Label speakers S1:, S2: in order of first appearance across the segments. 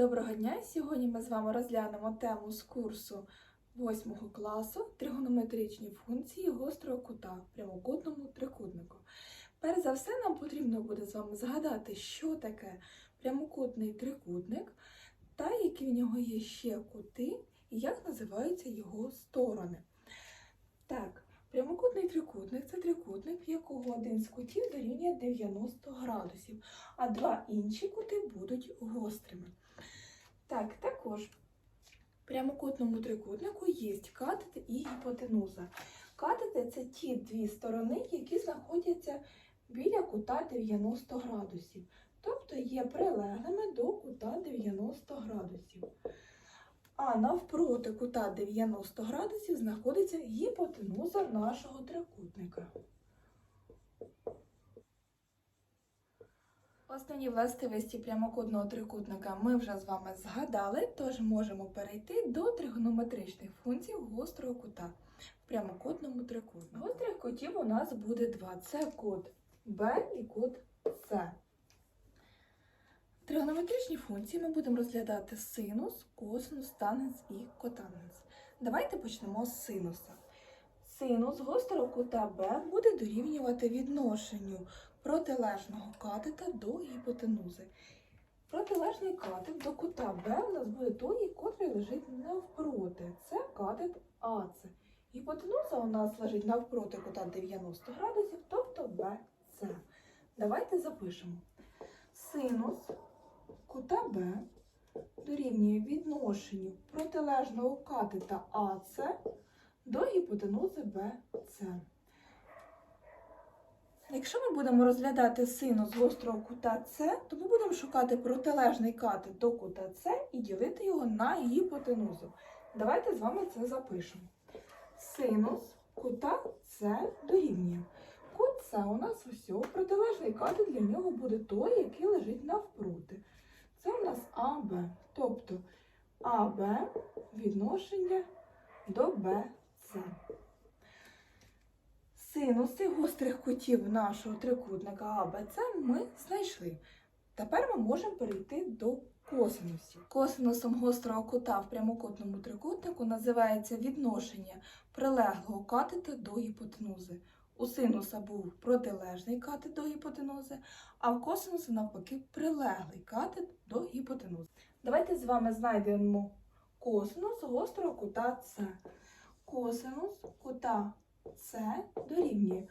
S1: Доброго дня! Сьогодні ми з вами розглянемо тему з курсу 8 класу тригонометричні функції гострого кута в прямокутному трикутнику. Перш за все, нам потрібно буде з вами згадати, що таке прямокутний трикутник та які в нього є ще кути і як називаються його сторони. Так, прямокутний трикутник це трикутник, в якого один з кутів дорівнює 90 градусів, а два інші кути будуть гострими. Так, також в прямокутному трикутнику є катет і гіпотенуза. Катети це ті дві сторони, які знаходяться біля кута 90 градусів, тобто є прилеглими до кута 90 градусів. А навпроти кута 90 градусів знаходиться гіпотенуза нашого трикутника. Основні властивості прямокутного трикутника ми вже з вами згадали, тож можемо перейти до тригонометричних функцій гострого кута в прямокутному трикутнику. Гострих кутів у нас буде два: це кут Б і кут С. Тригонометричні функції ми будемо розглядати синус, косинус, тангенс і котангенс. Давайте почнемо з синуса. Синус гострого кута Б буде дорівнювати відношенню протилежного катета до гіпотенузи. Протилежний катет до кута Б у нас буде той, котрий лежить навпроти. Це катет АЦ. Гіпотенуза у нас лежить навпроти кута 90 градусів, тобто БЦ. Давайте запишемо. Синус кута Б дорівнює відношенню протилежного катета АЦ до гіпотенузи БЦ. Якщо ми будемо розглядати синус гострого кута С, то ми будемо шукати протилежний катет до кута С і ділити його на гіпотенузу. Давайте з вами це запишемо. Синус кута С дорівнює. Кут С у нас ось протилежний катет для нього буде той, який лежить навпроти. Це у нас АБ. Тобто АБ відношення до БЦ. Синуси гострих кутів нашого трикутника АБЦ ми знайшли. Тепер ми можемо перейти до косинусів. Косинусом гострого кута в прямокутному трикутнику називається відношення прилеглого катета до гіпотенузи. У синуса був протилежний катет до гіпотенузи, а в косинуса навпаки прилеглий катет до гіпотенузи. Давайте з вами знайдемо косинус гострого кута С. Косинус кута С дорівнює.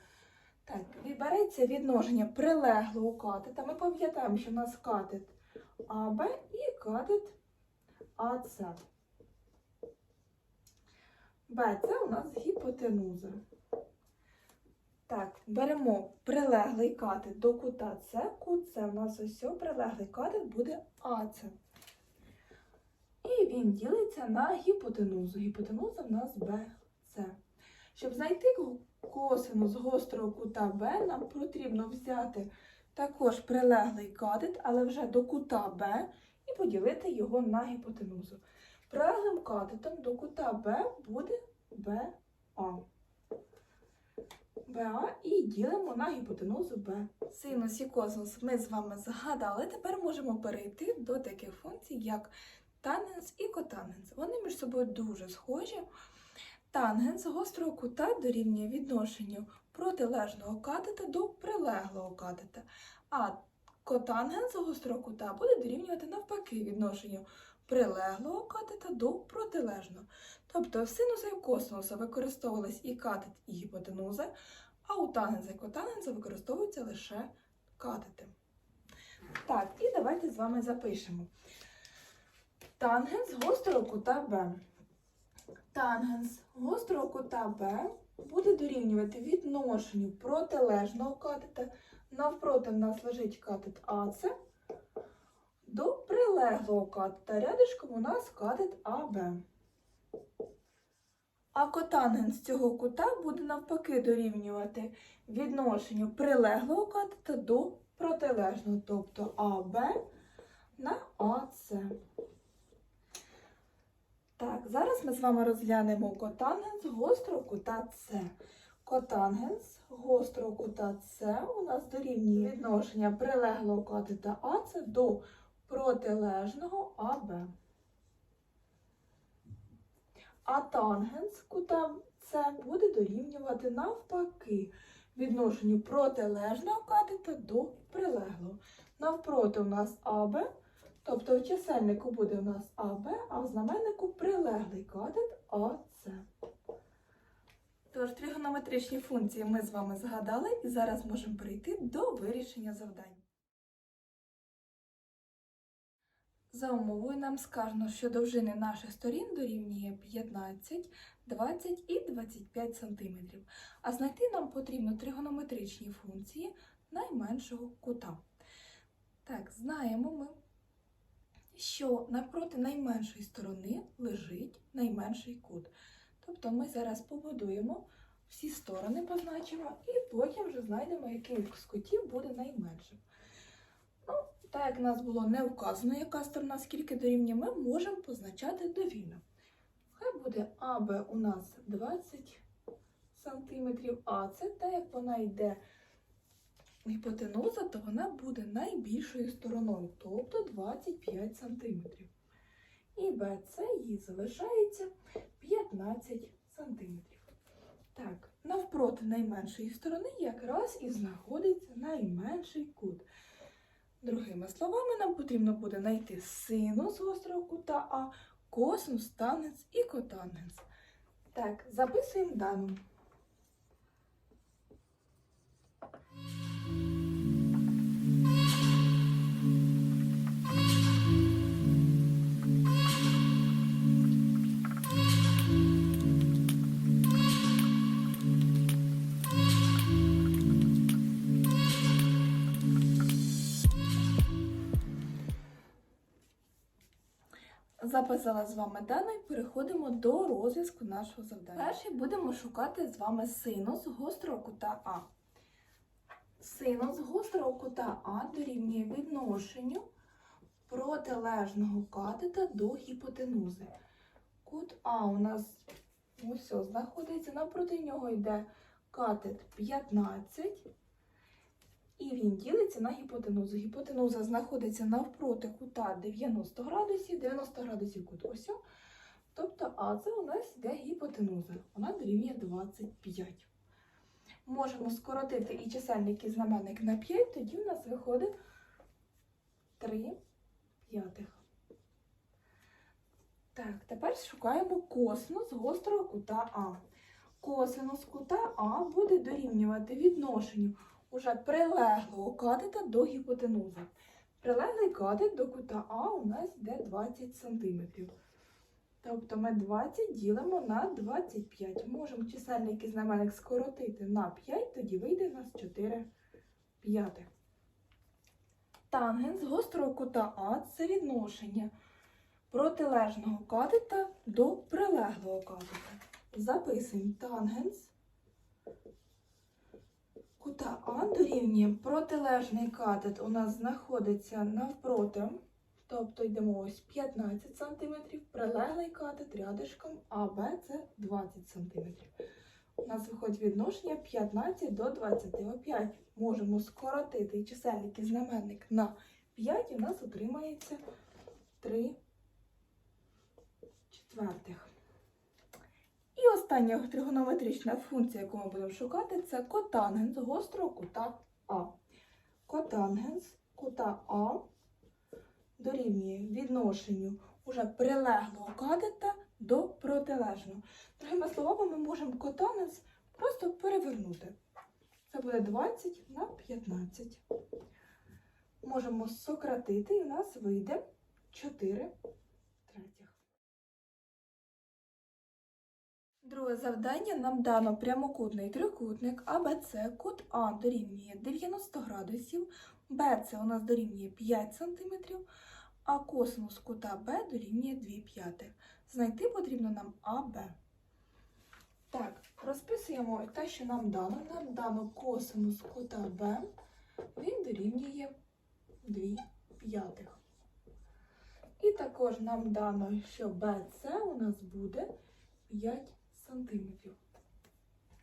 S1: Так, береться відношення прилеглого катета. Ми пам'ятаємо, що в нас катет АБ і катет АС. Б це у нас гіпотенуза. Так, беремо прилеглий катет до кута С. Кут С у нас ось прилеглий катет буде АС. І він ділиться на гіпотенузу. Гіпотенуза в нас БС. Щоб знайти косинус гострого кута Б, нам потрібно взяти також прилеглий катет, але вже до кута Б, і поділити його на гіпотенузу. Прилеглим катетом до кута Б буде БА. БА і ділимо на гіпотенузу Б. Синус і косинус ми з вами згадали. Тепер можемо перейти до таких функцій, як тангенс і котангенс. Вони між собою дуже схожі. Тангенс гострого кута дорівнює відношенню протилежного катета до прилеглого катета, а котангенс гострого кута буде дорівнювати навпаки відношенню прилеглого катета до протилежного. Тобто в синуса і косинуса використовувались і катет, і гіпотенуза, а у тангенса і котангенса використовуються лише катети. Так, і давайте з вами запишемо. Тангенс гострого кута Б. Тангенс гострого кута Б буде дорівнювати відношенню протилежного катета. Навпроти в нас лежить катет АЦ до прилеглого катета. Рядишком у нас катет АБ. А котангенс цього кута буде навпаки дорівнювати відношенню прилеглого катета до протилежного, тобто АБ на АЦ. Так, зараз ми з вами розглянемо котангенс гострого кута С. Котангенс гострого кута С у нас дорівнює відношення прилеглого катета АЦ до протилежного АБ. А тангенс кута С буде дорівнювати навпаки відношенню протилежного катета до прилеглого. Навпроти у нас АБ, тобто в чисельнику буде у нас АБ, а в знаменнику прилеглий катет АС. Тож тригонометричні функції ми з вами згадали і зараз можемо перейти до вирішення завдань. За умовою нам сказано, що довжини наших сторін дорівнює 15, 20 і 25 см. А знайти нам потрібно тригонометричні функції найменшого кута. Так, знаємо ми, що навпроти найменшої сторони лежить найменший кут. Тобто ми зараз побудуємо всі сторони, позначимо, і потім вже знайдемо, який з кутів буде найменшим. Ну, так як в нас було не вказано, яка сторона скільки дорівнює, ми можемо позначати довільно. Хай буде АБ у нас 20 см, а це те, як вона йде гіпотенуза, то вона буде найбільшою стороною, тобто 25 см. І БЦ їй залишається 15 см. Так, навпроти найменшої сторони якраз і знаходиться найменший кут. Другими словами, нам потрібно буде знайти синус гострого кута А, косинус, тангенс і котангенс. Так, записуємо дану. Записала з вами дані, переходимо до розв'язку нашого завдання. Перший будемо шукати з вами синус гострого кута А. Синус гострого кута А дорівнює відношенню протилежного катета до гіпотенузи. Кут А у нас ось знаходиться, навпроти нього йде катет 15. І він ділиться на гіпотенузу. Гіпотенуза знаходиться навпроти кута 90 градусів, 90 градусів кут ось. Тобто А це у нас йде гіпотенуза. Вона дорівнює 25. Можемо скоротити і чисельник, і знаменник на 5, тоді в нас виходить 3 п'ятих. Так, тепер шукаємо косинус гострого кута А. Косинус кута А буде дорівнювати відношенню уже прилеглого катета до гіпотенузи. Прилеглий катет до кута А у нас йде 20 см. Тобто ми 20 ділимо на 25. Можемо чисельник і знаменник скоротити на 5, тоді вийде у нас 4 п'ятих. Тангенс гострого кута А це відношення протилежного катета до прилеглого катета. Записуємо тангенс кута А дорівнює протилежний катет у нас знаходиться навпроти, тобто йдемо ось 15 см, прилеглий катет рядишком АБ це 20 см. У нас виходить відношення 15 до 25. Можемо скоротити і чисельник і знаменник на 5, і у нас отримається 3 четвертих. Остання тригонометрична функція, яку ми будемо шукати, це котангенс гострого кута А. Котангенс кута А дорівнює відношенню уже прилеглого катета до протилежного. Другими словами, ми можемо котангенс просто перевернути. Це буде 20 на 15. Можемо сократити, і в нас вийде 4 Друге завдання нам дано прямокутний трикутник АБЦ, кут А дорівнює 90 градусів, БЦ у нас дорівнює 5 см, а косинус кута Б дорівнює 2 п'ятих. Знайти потрібно нам АБ. Так, розписуємо те, що нам дано. Нам дано косинус кута Б, він дорівнює 2 п'ятих. І також нам дано, що БЦ у нас буде 5 сантиметрів.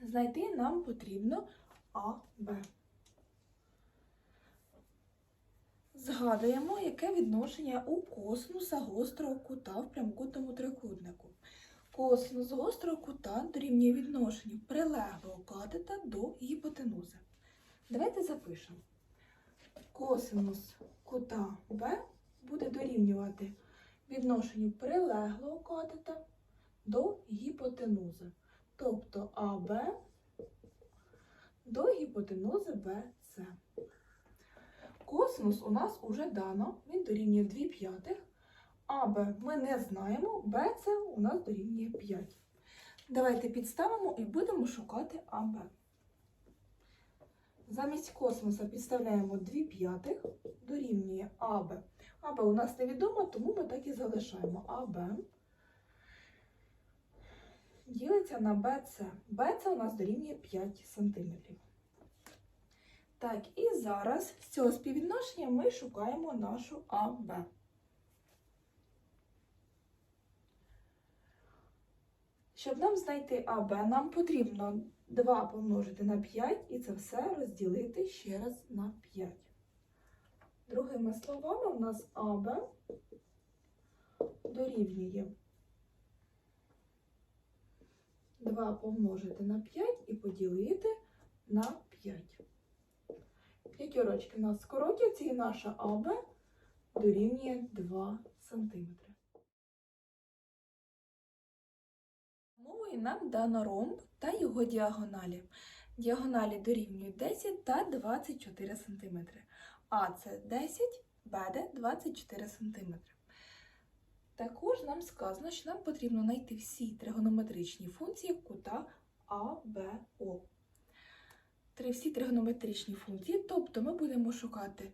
S1: Знайти нам потрібно АБ. Згадуємо, яке відношення у косинуса гострого кута в прямокутному трикутнику. Косинус гострого кута дорівнює відношенню прилеглого катета до гіпотенузи. Давайте запишемо. Косинус кута Б буде дорівнювати відношенню прилеглого катета до гіпотенузи. Тобто АБ до гіпотенузи БЦ. Косинус у нас уже дано, він дорівнює 2 п'ятих. АБ ми не знаємо, БЦ у нас дорівнює 5. Давайте підставимо і будемо шукати АБ. Замість косинуса підставляємо 2 п'ятих, дорівнює АБ. АБ у нас невідомо, тому ми так і залишаємо АБ. Ділиться на БЦ. БЦ у нас дорівнює 5 см. Так, і зараз з цього співвідношення ми шукаємо нашу АБ. Щоб нам знайти АБ, нам потрібно 2 помножити на 5 і це все розділити ще раз на 5. Другими словами, у нас АБ дорівнює 2 помножити на 5 і поділити на 5. П'ятірочки у нас скоротяться і наша АБ дорівнює 2 см. Мовою нам дано ромб та його діагоналі. Діагоналі дорівнюють 10 та 24 см. А це 10, БД 24 см. Також нам сказано, що нам потрібно знайти всі тригонометричні функції кута АБО. Три всі тригонометричні функції, тобто ми будемо шукати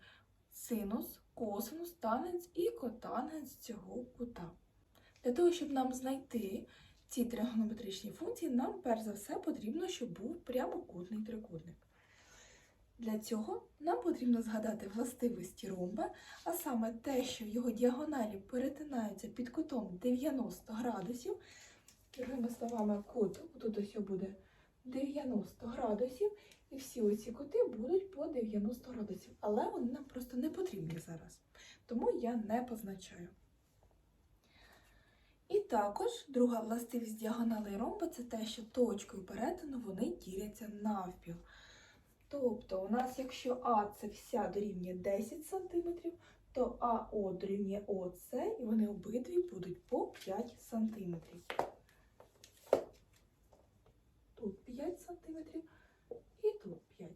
S1: синус, косинус, танець і котангенс цього кута. Для того, щоб нам знайти ці тригонометричні функції, нам перш за все потрібно, щоб був прямокутний трикутник. Для цього нам потрібно згадати властивості ромба, а саме те, що його діагоналі перетинаються під кутом 90 градусів. Другими словами, кут тут ось буде 90 градусів, і всі оці кути будуть по 90 градусів. Але вони нам просто не потрібні зараз. Тому я не позначаю. І також друга властивість діагоналей ромба це те, що точкою перетину вони діляться навпіл. Тобто, у нас, якщо А це вся дорівнює 10 см, то АО дорівнює ОС, і вони обидві будуть по 5 см. Тут 5 см і тут 5.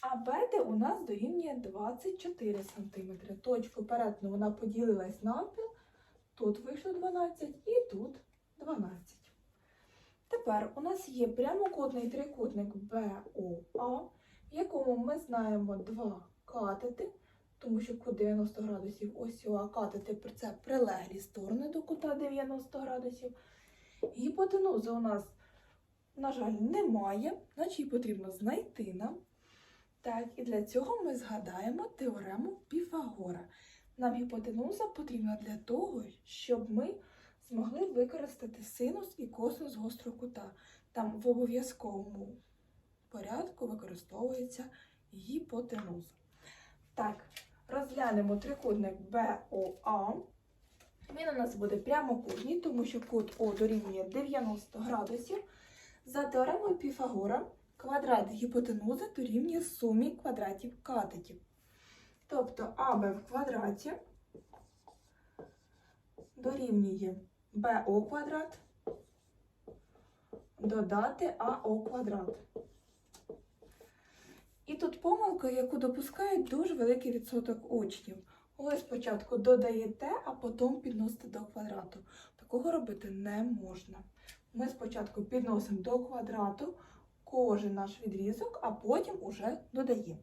S1: А БД у нас дорівнює 24 см. Точку перетину вона поділилась навпіл, тут вийшло 12 і тут 12. Тепер у нас є прямокутний трикутник БОА, в якому ми знаємо два катети, тому що кут 90 градусів ось а катети це прилеглі сторони до кута 90 градусів. Гіпотенузи у нас, на жаль, немає, значить її потрібно знайти нам. Так, і для цього ми згадаємо теорему Піфагора. Нам гіпотенуза потрібна для того, щоб ми змогли використати синус і косинус гострого кута. Там в обов'язковому порядку використовується гіпотенуза. Так, розглянемо трикутник БОА. Він у нас буде прямокутній, тому що кут О дорівнює 90 градусів. За теоремою Піфагора квадрат гіпотенузи дорівнює сумі квадратів катетів. Тобто АБ в квадраті дорівнює БО квадрат додати АО квадрат. І тут помилка, яку допускають дуже великий відсоток учнів. Ви спочатку додаєте, а потім підносите до квадрату. Такого робити не можна. Ми спочатку підносимо до квадрату кожен наш відрізок, а потім уже додаємо.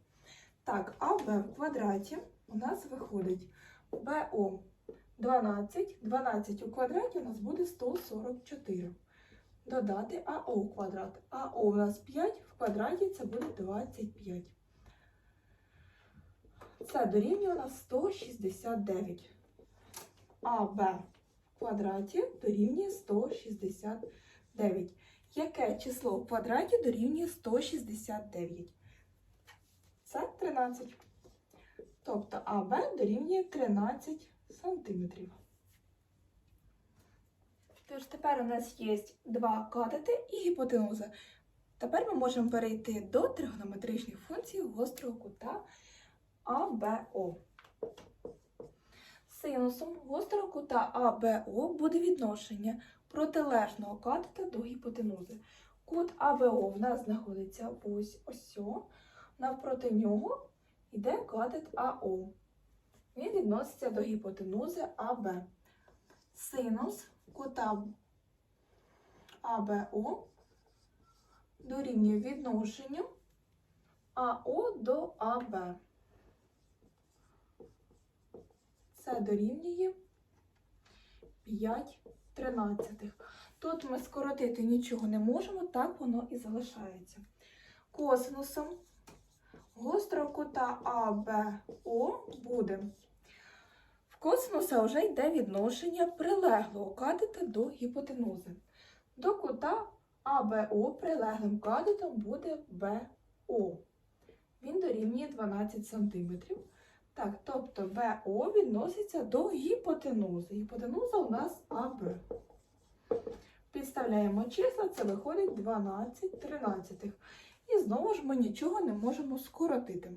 S1: Так, АБ в квадраті у нас виходить БО 12. 12 у квадраті у нас буде 144. Додати АО у квадрат. АО у нас 5, в квадраті це буде 25. Це дорівнює у нас 169. АБ в квадраті дорівнює 169. Яке число в квадраті дорівнює 169? Це 13. Тобто АБ дорівнює 13 сантиметрів. Тож тепер у нас є два катети і гіпотенуза. Тепер ми можемо перейти до тригонометричних функцій гострого кута АБО. Синусом гострого кута АБО буде відношення протилежного катета до гіпотенузи. Кут АБО в нас знаходиться ось ось. Навпроти нього йде катет АО. Він відноситься до гіпотенузи АБ. Синус кута АБО дорівнює відношенню АО до АБ. Це дорівнює 5 тринадцятих. Тут ми скоротити нічого не можемо, так воно і залишається. Косинусом гострого кута АБО буде. В косинуса вже йде відношення прилеглого катета до гіпотенузи. До кута АБО прилеглим катетом буде БО. Він дорівнює 12 см. Так, тобто БО відноситься до гіпотенузи. Гіпотенуза у нас АБ. Підставляємо числа, це виходить 12 тринадцятих. І знову ж ми нічого не можемо скоротити.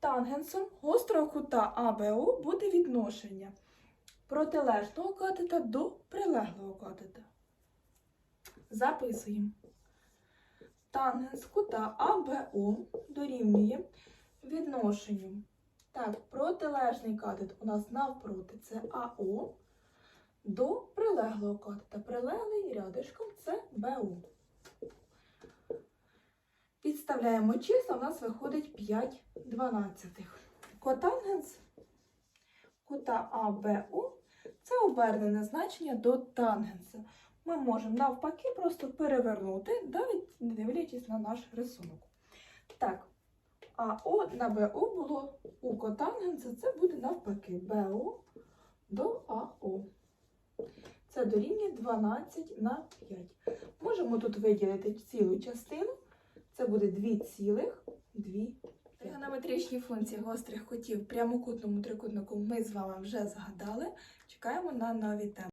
S1: Тангенсом гострого кута АБО буде відношення протилежного катета до прилеглого катета. Записуємо. Тангенс кута АБО дорівнює відношенню. Так, протилежний катет у нас навпроти це АО до прилеглого катета. Прилеглий рядишком це БО. Підставляємо числа, у нас виходить 5 дванадцятих. Котангенс кута АБО це обернене значення до тангенса. Ми можемо навпаки просто перевернути, навіть не дивлячись на наш рисунок. Так, АО на БО було у котангенса, це буде навпаки БО до АО. Це дорівнює 12 на 5. Можемо тут виділити цілу частину. Це буде 2,2. Тригонометричні функції гострих кутів прямокутному трикутнику ми з вами вже згадали. Чекаємо на нові теми.